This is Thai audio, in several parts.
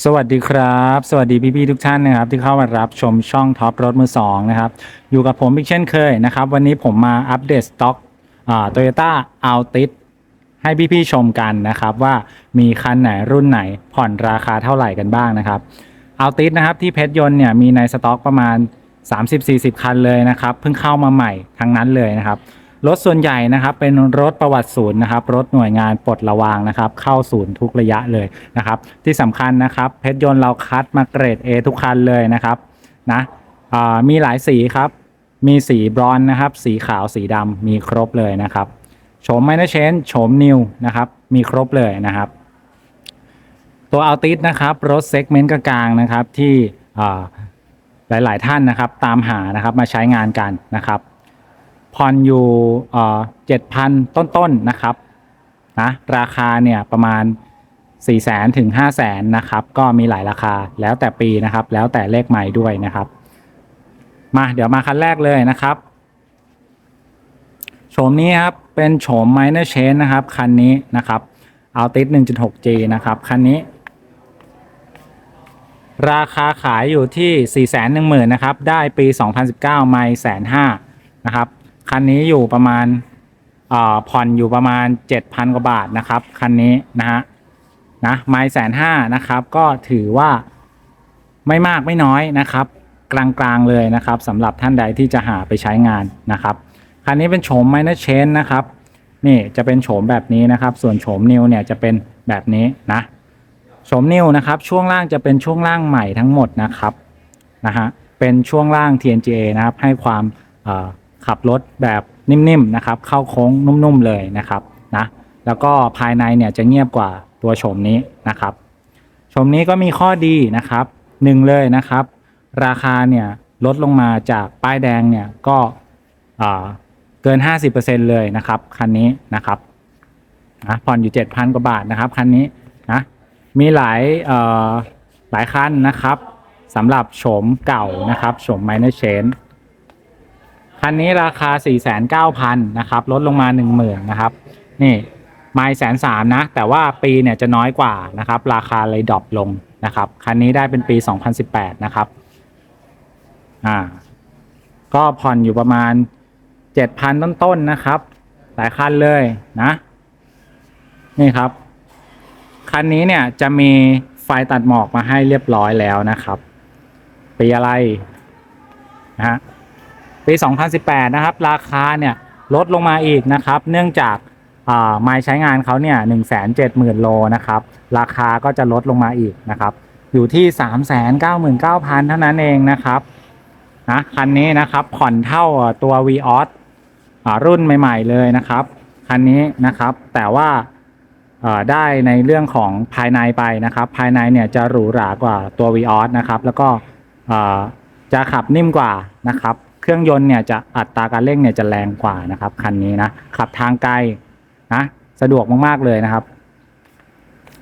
สวัสดีครับ สวัสดีพี่ๆทุกท่านนะครับ ที่เข้ามารับชมช่องท็อปรถมือสองนะครับ อยู่กับผมอีกเช่นเคยนะครับ วันนี้ผมมาอัปเดตสต็อกโตโยต้าอัลติสให้พี่ๆชมกันนะครับว่ามีคันไหนรุ่นไหนผ่อนราคาเท่าไหร่กันบ้างนะครับอัลติสนะครับที่เพชรยนต์เนี่ยมีในสต็อกประมาณ 30-40 คันเลยนะครับ เพิ่งเข้ามาใหม่ทั้งนั้นเลยนะครับ รถส่วนใหญ่นะครับเป็นรถประวัติศูนย์นะครับรถหน่วยงานปลดระวางนะครับเข้าศูนย์ทุกระยะเลยนะครับ ที่สำคัญนะครับเพชรยนต์เราคัดมาเกรด A ทุกคันเลยนะครับนะมีหลายสีครับ มีสีบรอนนะครับ สีขาวสีดำมีครบเลยนะครับโฉมไมเนเชนโฉมนิวนะครับมีครบเลยนะครับ ตัวอัลติสนะครับรถเซกเมนต์กลางๆนะครับที่อ่าหลาย ๆ ท่านนะครับ ตามหานะครับมาใช้งานกันนะครับ ผ่อนอยู่เจ็ดพันต้นๆนะครับนะราคาเนี่ยประมาณ 4 0 0แสนถึง 5 0 0แสนนะครับก็มีหลายราคาแล้วแต่ปีนะครับ แล้วแต่เลขใหม่ด้วยนะครับ มาเดี๋ยวมาคันแรกเลยนะครับโฉมนี้ครับเป็นโฉม minor change นะครับคันนี้นะครับเอาติด 1.6G นะครับคันนี้ ราคาขายอยู่ที่ 4 1 0 0 0 0นะครับได้ปี 2019 ไม่แสนห้านะครับ คันนี้อยู่ประมาณผ่อนอยู่ประมาณ 7,000 กว่าบาทนะครับ คันนี้นะฮะนะไม่แสนห้านะครับ ก็ถือว่าไม่มากไม่น้อยนะครับ กลางๆเลยนะครับสำหรับท่านใดที่จะหาไปใช้งานนะครับ คันนี้เป็นโฉม minor change นะครับ นี่จะเป็นโฉมแบบนี้นะครับ ส่วนโฉมนิวเนี่ยจะเป็นแบบนี้นะโฉมนิวนะครับ ช่วงล่างจะเป็นช่วงล่างใหม่ทั้งหมดนะครับนะฮะเป็นช่วงล่าง TNGA นะครับให้ความเอ่อ ขับรถแบบนิ่มๆนะครับเข้าโค้งนุ่มๆเลยนะครับนะแล้วก็ภายในเนี่ยจะเงียบกว่าตัวโฉมนี้นะครับโฉมนี้ก็มีข้อดีนะครับหนึ่งเลยนะครับ ราคาเนี่ยลดลงมาจากป้ายแดงเนี่ยก็อ่าเกิน 50%เลยนะครับคันนี้นะครับนะผ่อนอยู่ 7,000 กว่าบาทนะครับคันนี้นะมีหลายเอ่อหลายคันนะครับสำหรับโฉมเก่านะครับโฉม minor change คันนี้ราคา 4,900นะครับลดลงมา 10,000นะครับนี่ไม่แสนสามนะ แต่ว่าปีเนี่ยจะน้อยกว่านะครับ ราคาเลยดรอปลงนะครับ คันนี้ได้เป็นปี 2018 นะครับ อ่า ก็ผ่อนอยู่ประมาณ 7,000 ต้นๆนะครับ หลายคันเลยนะ นี่ครับ คันนี้เนี่ยจะมีไฟตัดหมอกมาให้เรียบร้อยแล้วนะครับ ปีอะไรนะฮะ ปี 2018 นะครับ ราคาเนี่ยลดลงมาอีกนะครับ เนื่องจากไม้ใช้งานเขาเนี่ย 170,000 โลนะครับ ราคาก็จะลดลงมาอีกนะครับ อยู่ที่ 399,000 เท่านั้นเองนะครับนะคันนี้นะครับผ่อนเท่าตัว v ีออสรุ่นใหม่ ๆ เลยนะครับ คันนี้นะครับ แต่ว่าได้ในเรื่องของภายในไปนะครับ ภายในเนี่ยจะหรูหรากว่าตัว v ีออสนะครับ แล้วก็จะขับนิ่มกว่านะครับ เครื่องยนต์เนี่ยจะอัตราการเร่งเนี่ยจะแรงกว่านะครับคันนี้นะขับทางไกลนะสะดวกมากๆเลยนะครับ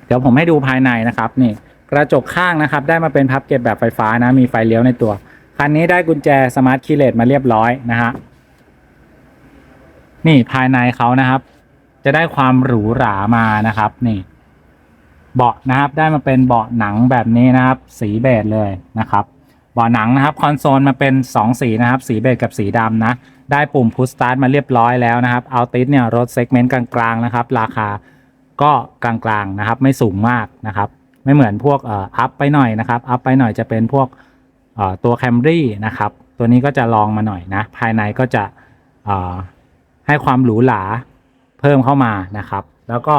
เดี๋ยวผมให้ดูภายในนะครับนี่กระจกข้างนะครับ ได้มาเป็นพับเก็บแบบไฟฟ้านะมีไฟเลี้ยวในตัว คันนี้ได้กุญแจสมาร์ทคีย์เลสมาเรียบร้อยนะฮะนี่ภายในเขานะครับ จะได้ความหรูหรามานะครับนี่ เบาะนะครับได้มาเป็นเบาะหนังแบบนี้นะครับ สีเบจเลยนะครับ บาะหนังนะครับคอนโซลมาเป็น 2 สีนะครับ สีเบจกับสีดำนะ ได้ปุ่มพุชสตาร์ทมาเรียบร้อยแล้วนะครับเอาติสเนี่ยรถเซกเมนต์กลางๆนะครับ ราคาก็กลางๆนะครับ ไม่สูงมากนะครับ ไม่เหมือนพวกเอ่ออัพไปหน่อยนะครับอัพไปหน่อยจะเป็นพวกเอ่อตัวแคมรี่นะครับ ตัวนี้ก็จะลองมาหน่อยนะ ภายในก็จะเอ่อให้ความหรูหราเพิ่มเข้ามานะครับ แล้วก็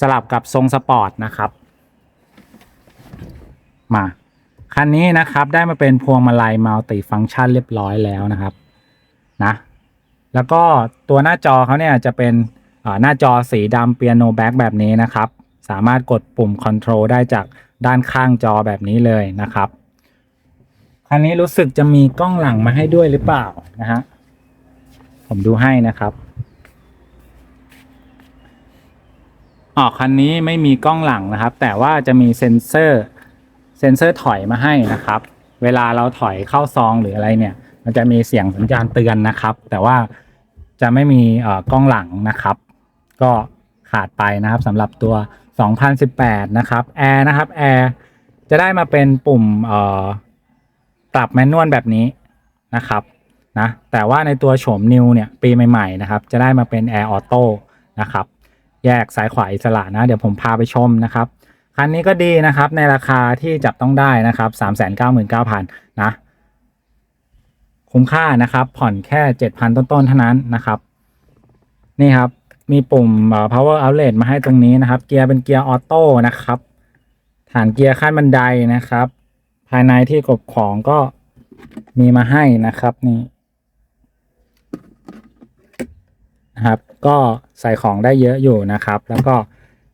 สลับกับทรงสปอร์ตนะครับ มา คันนี้นะครับได้มาเป็นพวงมาลัยมัลติฟังก์ชันเรียบร้อยแล้วนะครับนะแล้วก็ตัวหน้าจอเขาเนี่ยจะเป็นหน้าจอสีดำเปียโนแบ็กแบบนี้นะครับ สามารถกดปุ่มคอนโทรลได้จากด้านข้างจอแบบนี้เลยนะครับคันนี้รู้สึกจะมีกล้องหลังมาให้ด้วยหรือเปล่านะฮะผมดูให้นะครับอ๋อคันนี้ไม่มีกล้องหลังนะครับ แต่ว่าจะมีเซ็นเซอร์ เซ็นเซอร์ถอยมาให้นะครับ เวลาเราถอยเข้าซองหรืออะไรเนี่ย มันจะมีเสียงสัญญาณเตือนนะครับ แต่ว่าจะไม่มีเอ่อกล้องหลังนะครับ ก็ขาดไปนะครับสำหรับตัว 2018 นะครับแอร์นะครับแอร์จะได้มาเป็นปุ่มเอ่อปรับแมนนวลแบบนี้นะครับนะแต่ว่าในตัวโฉมนิวเนี่ยปีใหม่ๆนะครับ จะได้มาเป็น Air Auto นะครับ แยกซ้ายขวาอิสระนะ เดี๋ยวผมพาไปชมนะครับ คันนี้ก็ดีนะครับในราคาที่จับต้องได้นะครับ399,000นะ คุ้มค่านะครับ ผ่อนแค่7,000ต้นๆเท่านั้นนะครับ นี่ครับ มีปุ่ม power outlet มาให้ตรงนี้นะครับ เกียร์เป็นเกียร์ออโต้นะครับฐานเกียร์ขั้นบันไดนะครับ ภายในที่กบของก็มีมาให้นะครับนี่นะครับ ก็ใส่ของได้เยอะอยู่นะครับ แล้วก็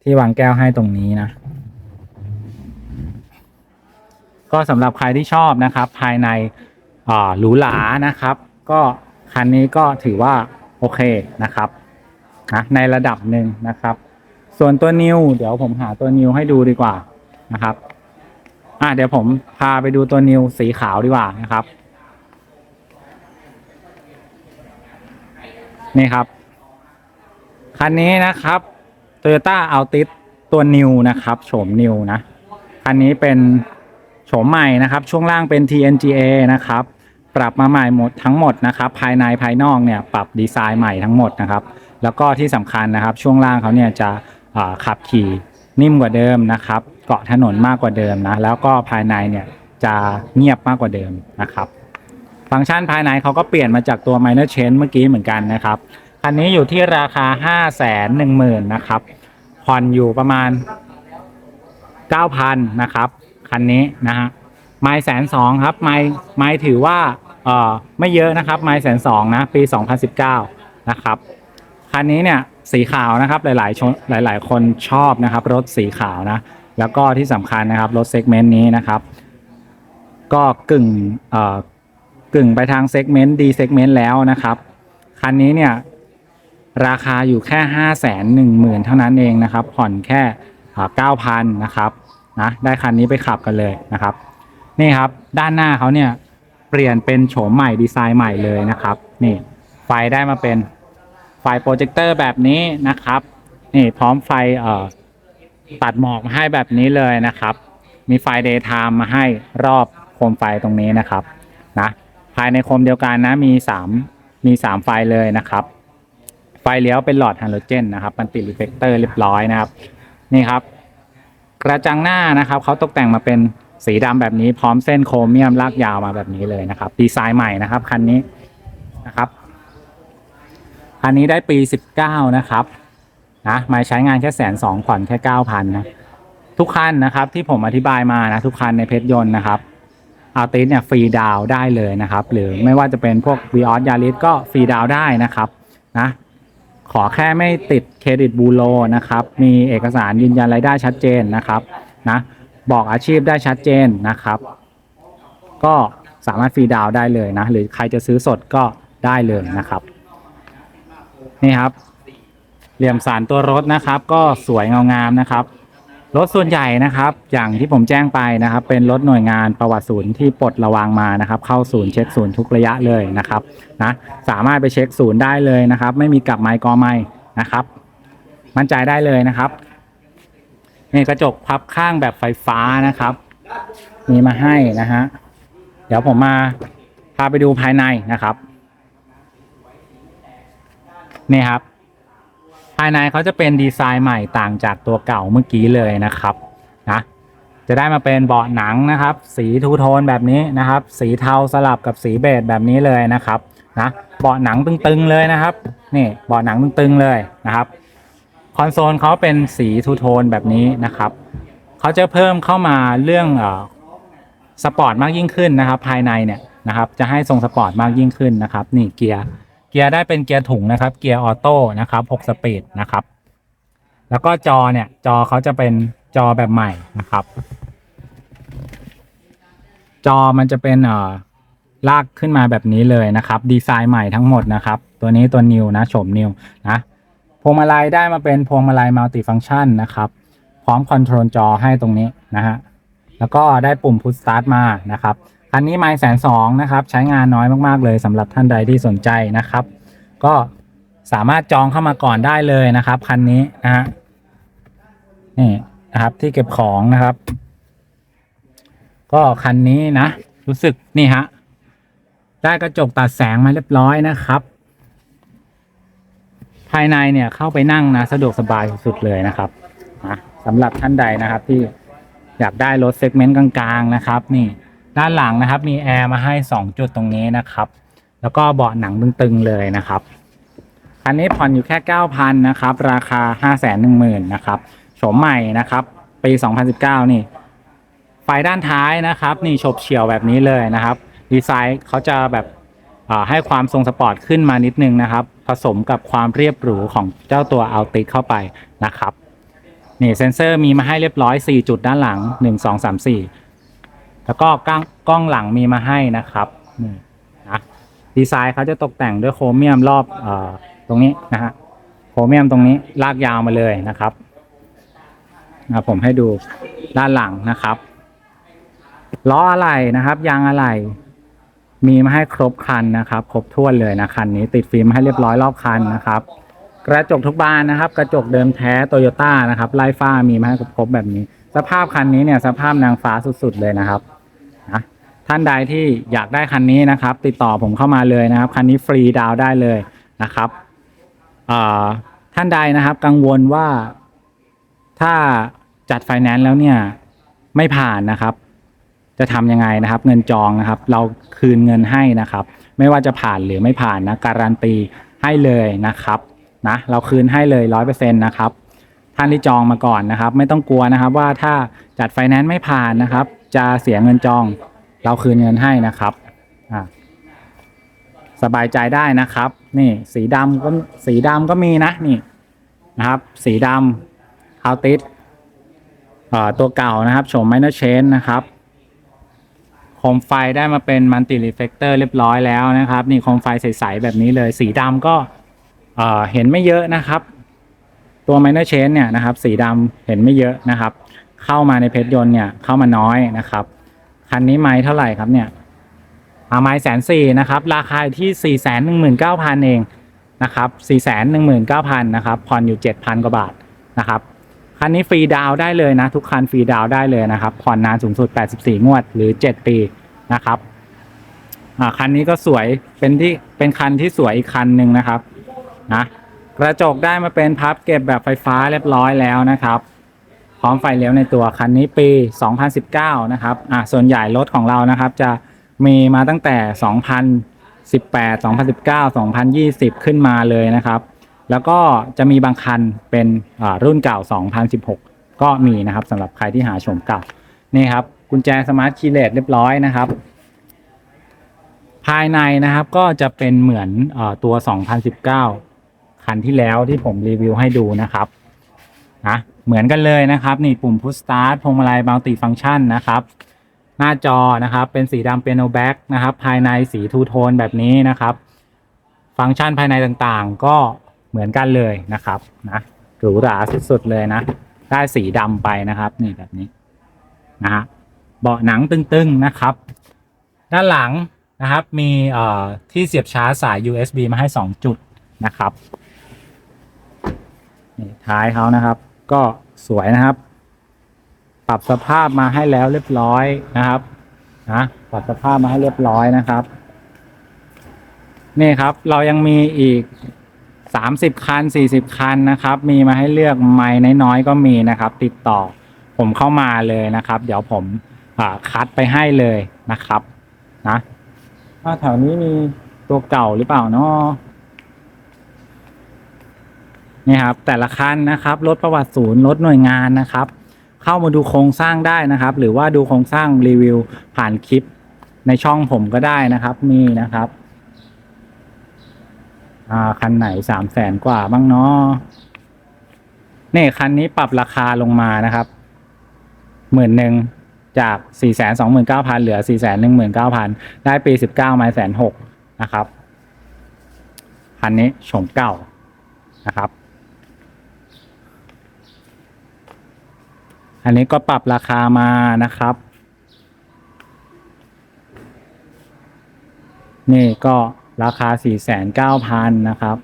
ที่วางแก้วให้ตรงนี้นะ ก็สำหรับใครที่ชอบนะครับ ภายในหรูหรานะครับ ก็คันนี้ก็ถือว่าโอเคนะครับนะในระดับหนึ่งนะครับ ส่วนตัวนิวเดี๋ยวผมหาตัวนิวให้ดูดีกว่านะครับอะเดี๋ยวผมพาไปดูตัวนิวสีขาวดีกว่านะครับ นี่ครับ คันนี้นะครับ Toyota Altis ตัวนิวนะครับ โฉมนิวนะ คันนี้เป็น โฉมใหม่นะครับช่วงล่างเป็น TNGA นะครับปรับมาใหม่หมดทั้งหมดนะครับภายในภายนอกเนี่ยปรับดีไซน์ใหม่ทั้งหมดนะครับแล้วก็ที่สำคัญนะครับช่วงล่างเขาเนี่ยจะขับขี่นิ่มกว่าเดิมนะครับเกาะถนนมากกว่าเดิมนะแล้วก็ภายในเนี่ยจะเงียบมากกว่าเดิมนะครับฟังก์ชันภายในเขาก็เปลี่ยนมาจากตัว minor change เมื่อกี้เหมือนกันนะครับคันนี้อยู่ที่ราคา 5 1 0 0 0 0นะครับผ่อนอยู่ประมาณ 9,000นะครับ คันนี้นะฮะไม่แสนสองครับไม่ไม่ถือว่าเอ่อไม่เยอะนะครับไม่แสนสองนะปี 2019 นะครับคันนี้เนี่ยสีขาวนะครับหลายๆชนหลาย ๆ คนชอบนะครับรถสีขาวนะแล้วก็ที่สำคัญนะครับรถเซกเมนต์นี้นะครับ ก็กึ่งเอ่อกึ่งไปทางเซกเมนต์ดีเซกเมนต์แล้วนะครับคันนี้เนี่ยราคาอยู่แค่ห้าแสนหนึ่งหมื่นเท่านั้นเองนะครับ ผ่อนแค่เก้าพันนะครับ นะได้คันนี้ไปขับกันเลยนะครับ นี่ครับด้านหน้าเขาเนี่ยเปลี่ยนเป็นโฉมใหม่ดีไซน์ใหม่เลยนะครับ นี่ไฟได้มาเป็นไฟโปรเจคเตอร์แบบนี้นะครับ นี่พร้อมไฟเอ่อตัดหมอกมาให้แบบนี้เลยนะครับ มีไฟ daytime มาให้รอบโคมไฟตรงนี้นะครับนะภายในโคมเดียวกันนะมีสามมีสามไฟเลยนะครับ ไฟเลี้ยวเป็นหลอดฮาโลเจนนะครับมันติดรีเฟกเตอร์เรียบร้อยนะครับ นี่ครับ กระจังหน้านะครับเขาตกแต่งมาเป็นสีดำแบบนี้พร้อมเส้นโครเมียมลากยาวมาแบบนี้เลยนะครับ ดีไซน์ใหม่นะครับคันนี้นะครับคันนี้ได้ปี 19 นะครับนะมาใช้งานแค่แสนสองผ่อนแค่9,000นะทุกคันนะครับที่ผมอธิบายมานะทุกคันในเพชรยนต์นะครับอาติสเนี่ยฟรีดาวได้เลยนะครับ หรือไม่ว่าจะเป็นพวก v ีออสยาริสก็ฟรีดาวได้นะครับนะ ขอแค่ไม่ติดเครดิตบูโรนะครับ มีเอกสารยืนยันรายได้ชัดเจนนะครับนะบอกอาชีพได้ชัดเจนนะครับ ก็สามารถฟรีดาวน์ได้เลยนะ หรือใครจะซื้อสดก็ได้เลยนะครับ นี่ครับ เหลี่ยมสารตัวรถนะครับ ก็สวยเงางามนะครับ รถส่วนใหญ่นะครับ อย่างที่ผมแจ้งไปนะครับ เป็นรถหน่วยงานประวัติศูนย์ที่ปลดระวางมานะครับ เข้าศูนย์เช็คศูนย์ทุกระยะเลยนะครับนะสามารถไปเช็คศูนย์ได้เลยนะครับ ไม่มีกลับไมค์กอไม้นะครับ มั่นใจได้เลยนะครับนี่กระจกพับข้างแบบไฟฟ้านะครับ มีมาให้นะฮะเดี๋ยวผมมาพาไปดูภายในนะครับนี่ครับ ภายในเขาจะเป็นดีไซน์ใหม่ต่างจากตัวเก่าเมื่อกี้เลยนะครับนะจะได้มาเป็นเบาะหนังนะครับ สีทูโทนแบบนี้นะครับ สีเทาสลับกับสีเบจแบบนี้เลยนะครับนะเบาะหนังตึงๆเลยนะครับนี่เบาะหนังตึงๆเลยนะครับคอนโซลเขาเป็นสีทูโทนแบบนี้นะครับเขาจะเพิ่มเข้ามาเรื่องสปอร์ตมากยิ่งขึ้นนะครับ ภายในเนี่ยนะครับ จะให้ทรงสปอร์ตมากยิ่งขึ้นนะครับ นี่เกียร์ เกียร์ได้เป็นเกียร์ถุงนะครับ เกียร์ออโต้นะครับ6สปีดนะครับ แล้วก็จอเนี่ยจอเขาจะเป็นจอแบบใหม่นะครับ จอมันจะเป็นเอ่อลากขึ้นมาแบบนี้เลยนะครับ ดีไซน์ใหม่ทั้งหมดนะครับ ตัวนี้ตัวนิวนะโฉมนิวนะพวงมาลัยได้มาเป็นพวงมาลัยมัลติฟัง c t ชันนะครับ พร้อมคอนโทรลจอให้ตรงนี้นะฮะแล้วก็ได้ปุ่มพุ s สตาร์ทมานะครับ คันนี้ไม่แสนสองนะครับใช้งานน้อยมากๆเลยสำหรับท่านใดที่สนใจนะครับ ก็สามารถจองเข้ามาก่อนได้เลยนะครับ คันนี้นะฮะนี่นะครับที่เก็บของนะครับ ก็คันนี้นะ รู้สึกนี่ฮะได้กระจกตัดแสงมาเรียบร้อยนะครับ ภายในเนี่ยเข้าไปนั่งนะสะดวกสบายสุดๆเลยนะครับนะสำหรับท่านใดนะครับที่อยากได้รถเซกเมนต์กลางๆนะครับ นี่ ด้านหลังนะครับ มีแอร์มาให้ 2 จุดตรงนี้นะครับ แล้วก็เบาะหนังตึงๆเลยนะครับคันนี้ผ่อนอยู่แค่ 9,000นะครับ ราคา 510,000นะครับโฉมใหม่นะครับปี 2019 นี่ไฟด้านท้ายนะครับ นี่ฉบเฉี่ยวแบบนี้เลยนะครับ ดีไซน์เขาจะแบบให้ความทรงสปอร์ตขึ้นมานิดนึงนะครับ ผสมกับความเรียบหรูของเจ้าตัวอัลติเข้าไปนะครับ นี่เซ็นเซอร์มีมาให้เรียบร้อย 4 จุดด้านหลัง 1 2 3 4 แล้วก็กล้องกล้องหลังมีมาให้นะครับนี่นะดีไซน์เขาจะตกแต่งด้วยโครเมียมรอบเออตรงนี้นะฮะโครเมียมตรงนี้ลากยาวมาเลยนะครับนะผมให้ดูด้านหลังนะครับล้ออะไหล่นะครับ ยางอะไหล่มีมาให้ครบคันนะครับ ครบถ้วนเลยนะคันนี้ติดฟิล์มให้เรียบร้อยรอบคันนะครับ กระจกทุกบานนะครับ กระจกเดิมแท้โตโยต้านะครับไล่ฟ้ามีมาให้ครบแบบนี้ สภาพคันนี้เนี่ย สภาพนางฟ้าสุดๆเลยนะครับ นะท่านใดที่อยากได้คันนี้นะครับ ติดต่อผมเข้ามาเลยนะครับ คันนี้ฟรีดาวได้เลยนะครับท่านใดนะครับ กังวลว่าถ้าจัดไฟแนนซ์แล้วเนี่ยไม่ผ่านนะครับ จะทำยังไงนะครับ เงินจองนะครับ เราคืนเงินให้นะครับ ไม่ว่าจะผ่านหรือไม่ผ่านนะการันตีให้เลยนะครับนะเราคืนให้เลยร้อยเปอร์เซ็นต์นะครับ ท่านที่จองมาก่อนนะครับ ไม่ต้องกลัวนะครับว่าถ้าจัดไฟแนนซ์ไม่ผ่านนะครับ จะเสียเงินจอง เราคืนเงินให้นะครับสบายใจได้นะครับ นี่สีดำก็สีดำก็มีนะนี่นะครับ สีดำคาวติสเอ่อตัวเก่านะครับโฉมไมเนอร์เชนนะครับโคมไฟได้มาเป็นมัลติรีเฟกเตอร์เรียบร้อยแล้วนะครับ นี่โคมไฟใสๆแบบนี้เลย สีดำก็เห็นไม่เยอะนะครับ ตัว minor change เนี่ยนะครับ สีดำเห็นไม่เยอะนะครับ เข้ามาในเพชรยนต์เนี่ยเข้ามาน้อยนะครับคันนี้ไม้เท่าไหร่ครับเนี่ยไม้แสนสี่นะครับ ราคาที่สี่แสนหนึ่งหมื่นเก้าพันเองนะครับสี่แสนหนึ่งหมื่นเก้าพันนะครับผ่อนอยู่เจ็ดพันกว่าบาทนะครับคันนี้ฟรีดาวได้เลยนะ ทุกคันฟรีดาวได้เลยนะครับผ่อนนานสูงสุด 84 งวดหรือ 7 ปีนะครับคันนี้ก็สวยเป็นที่เป็นคันที่สวยอีกคันหนึ่งนะครับนะกระจกได้มาเป็นพับเก็บแบบไฟฟ้าเรียบร้อยแล้วนะครับ พร้อมไฟเลี้ยวในตัวคันนี้ปี 2019 นะครับอ่าส่วนใหญ่รถของเรานะครับ จะมีมาตั้งแต่ 2018 2019 2020 ขึ้นมาเลยนะครับ แล้วก็จะมีบางคันเป็นอ่ารุ่นเก่า 2016 ก็มีนะครับสำหรับใครที่หาชมเก่านี่ครับกุญแจสมาร์ทคีย์เลสเรียบร้อยนะครับ ภายในนะครับก็จะเป็นเหมือนอตัว 2019 คันที่แล้วที่ผมรีวิวให้ดูนะครับนะ เหมือนกันเลยนะครับ นี่ปุ่ม push start พวงมาลัย multi function นะครับ หน้าจอนะครับ เป็นสีดำเปียโนแบ็กนะครับ ภายในสีทูโทนแบบนี้นะครับ ฟังก์ชันภายในต่างๆ ก็เหมือนกันเลยนะครับนะหรูหราสุดๆเลยนะ ได้สีดำไปนะครับ นี่แบบนี้นะฮะเบาะหนังตึงๆนะครับ ด้านหลังนะครับมีเอ่อที่เสียบชาร์จสาย USB มาให้ 2 จุดนะครับนี่ท้ายเขานะครับ ก็สวยนะครับ ปรับสภาพมาให้แล้วเรียบร้อยนะครับนะปรับสภาพมาให้เรียบร้อยนะครับ นี่ครับ เรายังมีอีก30คัน40คันนะครับ มีมาให้เลือกไม่น้อยๆก็มีนะครับ ติดต่อผมเข้ามาเลยนะครับ เดี๋ยวผมคัดไปให้เลยนะครับ นะว่าแถวนี้มีตัวเก่าหรือเปล่าเนาะ นี่ครับแต่ละคันนะครับรถประวัติศูนย์รถหน่วยงานนะครับ เข้ามาดูโครงสร้างได้นะครับ หรือว่าดูโครงสร้างรีวิวผ่านคลิปในช่องผมก็ได้นะครับมีนะครับอ่าคันไหนสามแสนกว่าบ้างเนาะนี่คันนี้ปรับราคาลงมานะครับหมื่นหนึ่งจากสี่แสนสองหมื่นเก้าพันเหลือสี่แสนหนึ่งหมื่นเก้าพันได้ปีสิบเก้าไม้แสนหกนะครับ คันนี้โฉมเก่านะครับ อันนี้ก็ปรับราคามานะครับ นี่ก็ราคา 49,000 นะครับ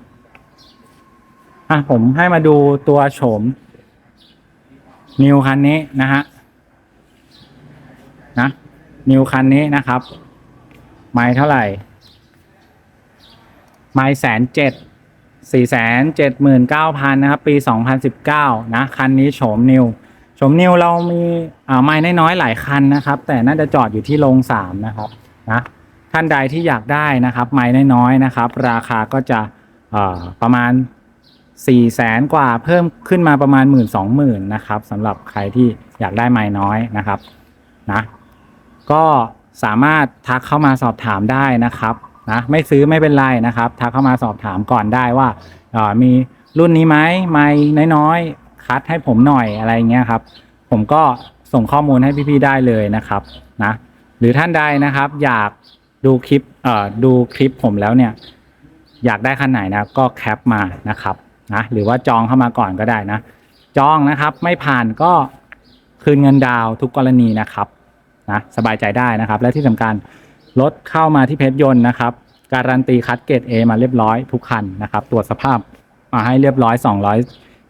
อะ ผมให้มาดูตัวโฉม นิวคันนี้นะฮะ นะ นิวคันนี้นะครับ ไม้เท่าไหร่ ไม้แสนเจ็ดสี่แสนเจ็ดหมื่นเก้าพันนะครับ ปีสองพันสิบเก้านะ คันนี้โฉมนิว โฉมนิวเรามีอ่าไม้น้อยๆหลายคันนะครับ แต่น่าจะจอดอยู่ที่โรงสามนะครับนะท่านใดที่อยากได้นะครับ ไม้น้อยๆนะครับ ราคาก็จะประมาณสี่แสนกว่าเพิ่มขึ้นมาประมาณหมื่นสองหมื่นนะครับสำหรับใครที่อยากได้ไม้น้อยนะครับนะก็สามารถทักเข้ามาสอบถามได้นะครับนะไม่ซื้อไม่เป็นไรนะครับ ทักเข้ามาสอบถามก่อนได้ว่ามีรุ่นนี้ไหมไม่น้อย คัดให้ผมหน่อยอะไรเงี้ยครับ ผมก็ส่งข้อมูลให้พี่ๆได้เลยนะครับนะหรือท่านใดนะครับ อยากดูคลิปเอ่อดูคลิปผมแล้วเนี่ย อยากได้คันไหนนะก็แคปมานะครับนะหรือว่าจองเข้ามาก่อนก็ได้นะ จองนะครับไม่ผ่านก็คืนเงินดาวทุกกรณีนะครับนะสบายใจได้นะครับ และที่สำคัญรถเข้ามาที่เพชรยนต์นะครับ การันตีคัดเกรด A มาเรียบร้อยทุกคันนะครับ ตรวจสภาพมาให้เรียบร้อย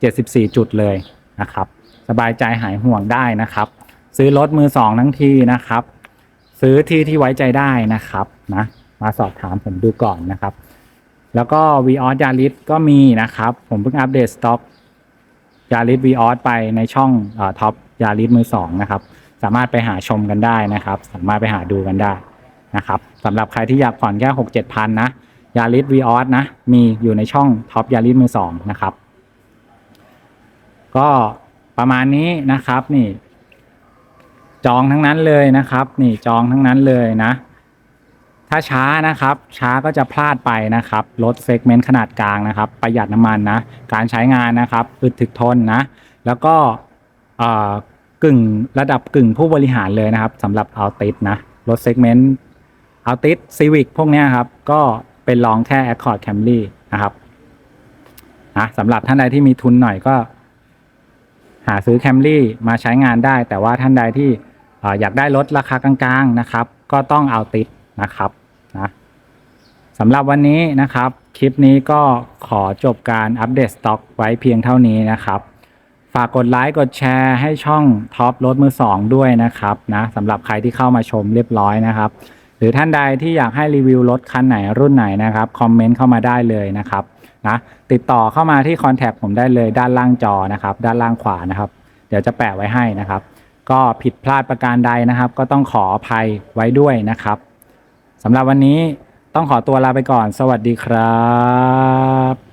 74 จุดเลยนะครับ สบายใจหายห่วงได้นะครับ ซื้อรถมือสองทั้งทีนะครับ ซื้อที่ที่ไว้ใจได้นะครับนะมาสอบถามผมดูก่อนนะครับ แล้วก็ v ีออสยาริสก็มีนะครับ ผมเพิ่งอัปเดตสต็อกยาริสวีออสไปในช่องท็อปยาริสมือสองนะครับ สามารถไปหาชมกันได้นะครับ สามารถไปหาดูกันได้นะครับสำหรับใครที่อยากผ่อนแค่หกเจ็ดพันนะยาริสวีออสนะ มีอยู่ในช่องท็อปยาริสมือสองนะครับ ก็ประมาณนี้นะครับนี่ จองทั้งนั้นเลยนะครับ นี่จองทั้งนั้นเลยนะ ถ้าช้านะครับ ช้าก็จะพลาดไปนะครับรถเซกเมนต์ขนาดกลางนะครับ ประหยัดน้ำมันนะ การใช้งานนะครับอึดถึกทนนะ แล้วก็เออกึ่งระดับกึ่งผู้บริหารเลยนะครับสำหรับเอาติ d นะรถเซกเมนต์เอาติ d ซีวิกพวกนี้ครับ ก็เป็นรองแค่ Accord Camry นะครับนะสำหรับท่านใดที่มีทุนหน่อยก็ หาซื้อ Camry มาใช้งานได้ แต่ว่าท่านใดที่เอ่ออยากได้รถราคากลางๆนะครับ ก็ต้องเอาติดนะครับนะสำหรับวันนี้นะครับ คลิปนี้ก็ขอจบการอัปเดตสต็อกไว้เพียงเท่านี้นะครับ ฝากกดไลค์กดแชร์ให้ช่องท็อปรถมือสองด้วยนะครับนะสำหรับใครที่เข้ามาชมเรียบร้อยนะครับ หรือท่านใดที่อยากให้รีวิวรถคันไหนรุ่นไหนนะครับ คอมเมนต์เข้ามาได้เลยนะครับ นะติดต่อเข้ามาที่คอนแทคผมได้เลยด้านล่างจอนะครับ ด้านล่างขวานะครับ เดี๋ยวจะแปะไว้ให้นะครับ ก็ผิดพลาดประการใดนะครับ ก็ต้องขออภัยไว้ด้วยนะครับสำหรับวันนี้ต้องขอตัวลาไปก่อน สวัสดีครับ